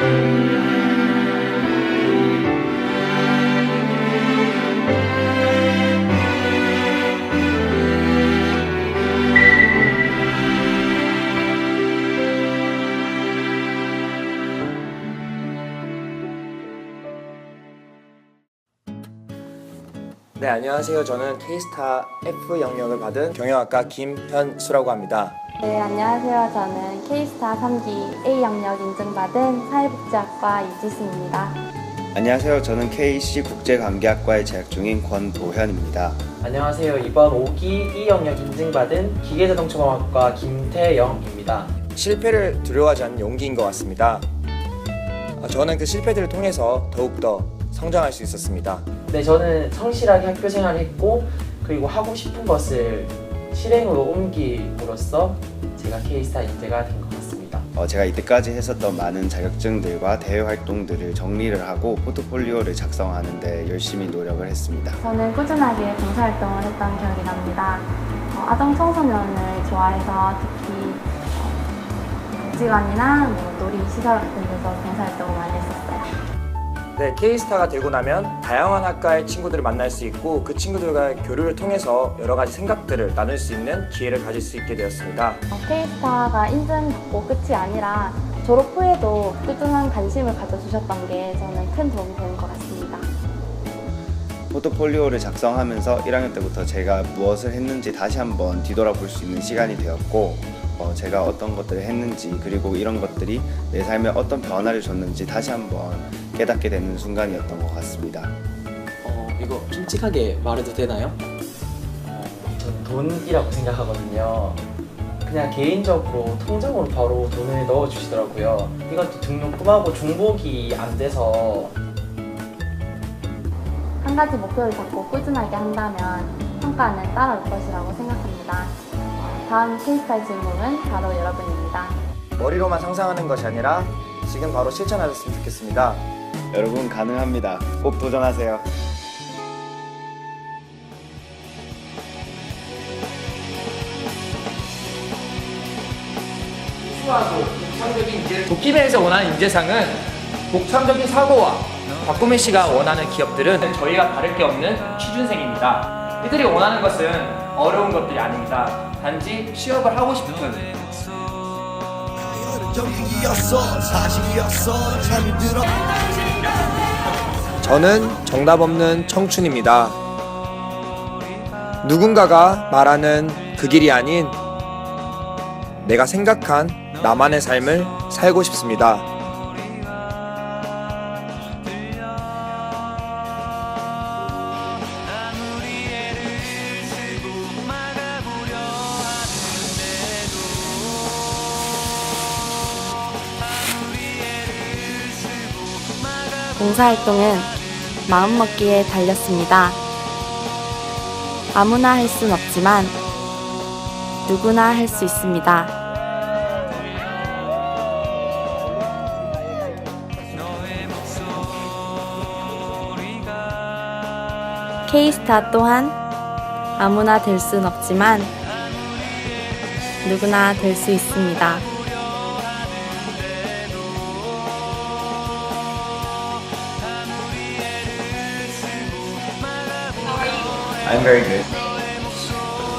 네, 안녕하세요. 저는 케이스타 F 영역을 받은 경영학과 김현수라고 합니다. 네, 안녕하세요. 저는 K스타 3기 A 영역 인증받은 사회복지학과 이지수입니다. 안녕하세요. 저는 KC 국제관계학과에 재학 중인 권도현입니다. 안녕하세요. 이번 5기 E 영역 인증받은 기계자동차공학과 김태영입니다. 실패를 두려워하지 않는 용기인 것 같습니다. 아, 저는 그 실패들을 통해서 더욱더 성장할 수 있었습니다. 네, 저는 성실하게 학교 생활을 했고 그리고 하고 싶은 것을 실행으로 옮김으로써 제가 K스타 인재가 된 것 같습니다. 어, 제가 이때까지 했었던 많은 자격증들과 대외 활동들을 정리를 하고 포트폴리오를 작성하는 데 열심히 노력을 했습니다. 저는 꾸준하게 봉사활동을 했던 기억이 납니다. 어, 아동 청소년을 좋아해서 특히 어, 복지관이나 뭐 놀이 시설 같은 데서 봉사활동을 많이 했었어요. 네, K스타가 되고 나면 다양한 학과의 친구들을 만날 수 있고 그 친구들과 교류를 통해서 여러 가지 생각들을 나눌 수 있는 기회를 가질 수 있게 되었습니다. 어, K스타가 인증받고 끝이 아니라 졸업 후에도 꾸준한 관심을 가져주셨던 게 저는 큰 도움이 되는 것 같습니다. 포트폴리오를 작성하면서 1학년 때부터 제가 무엇을 했는지 다시 한번 뒤돌아볼 수 있는 시간이 되었고 어, 제가 어떤 것들을 했는지 그리고 이런 것들이 내 삶에 어떤 변화를 줬는지 다시 한번 깨닫게 되는 순간이었던 것 같습니다. 어, 이거 솔직하게 말해도 되나요? 어, 저는 돈이라고 생각하거든요. 그냥 개인적으로 통장으로 바로 돈을 넣어주시더라고요. 이것도 등록금하고 중복이 안 돼서 한 가지 목표를 잡고 꾸준하게 한다면 성과는 따라올 것이라고 생각합니다. 어, 다음 K스타의 질문은 바로 여러분입니다. 머리로만 상상하는 것이 아니라 지금 바로 실천하셨으면 좋겠습니다. 여러분 가능합니다. 꼭 도전하세요. 도끼맨에서 원하는 인재상은 독창적인 사고와 박구민 씨가 원하는 기업들은 저희가 다를 게 없는 취준생입니다. 이들이 원하는 것은 어려운 것들이 아닙니다. 단지 취업을 하고 싶은 저는 정답 없는 청춘입니다. 누군가가 말하는 그 길이 아닌 내가 생각한 나만의 삶을 살고 싶습니다. 봉사활동은 마음먹기에 달렸습니다. 아무나 할 순 없지만 누구나 할 수 있습니다. K스타 또한 아무나 될 순 없지만 누구나 될 수 있습니다. I'm very good.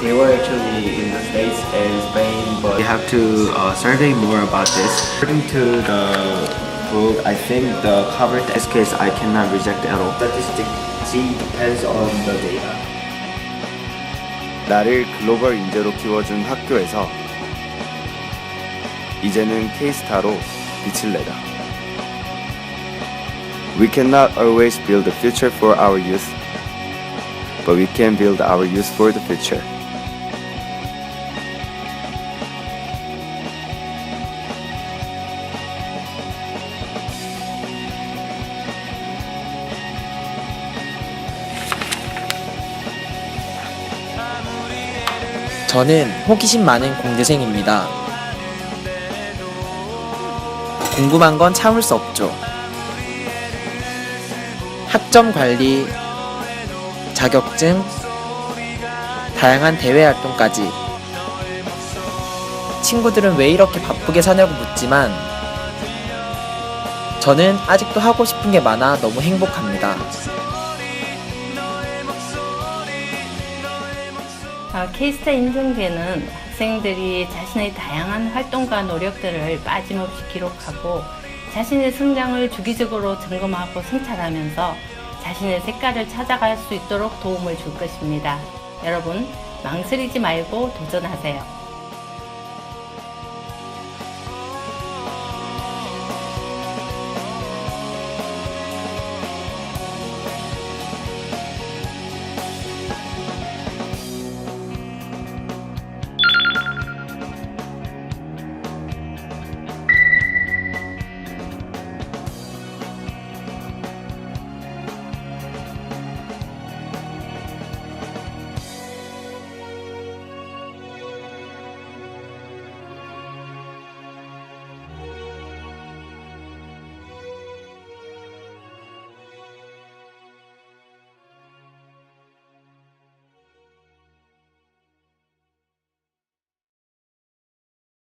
They were actually in the States and Spain, but we have to uh, survey more about this. According to the book, I think the cover test case I cannot reject at all. Statistics depends on the data. 나를 글로벌 인재로 키워준 학교에서 이제는 K스타로 빛을 내다. We cannot always build a future for our youth, but we can build our youth for the future. 저는 호기심 많은 공대생입니다. 궁금한 건 참을 수 없죠. 학점 관리, 자격증, 다양한 대외 활동까지. 친구들은 왜 이렇게 바쁘게 사냐고 묻지만 저는 아직도 하고 싶은 게 많아 너무 행복합니다. 아, K스타 인증제는 학생들이 자신의 다양한 활동과 노력들을 빠짐없이 기록하고 자신의 성장을 주기적으로 점검하고 성찰하면서 자신의 색깔을 찾아갈 수 있도록 도움을 줄 것입니다. 여러분, 망설이지 말고 도전하세요.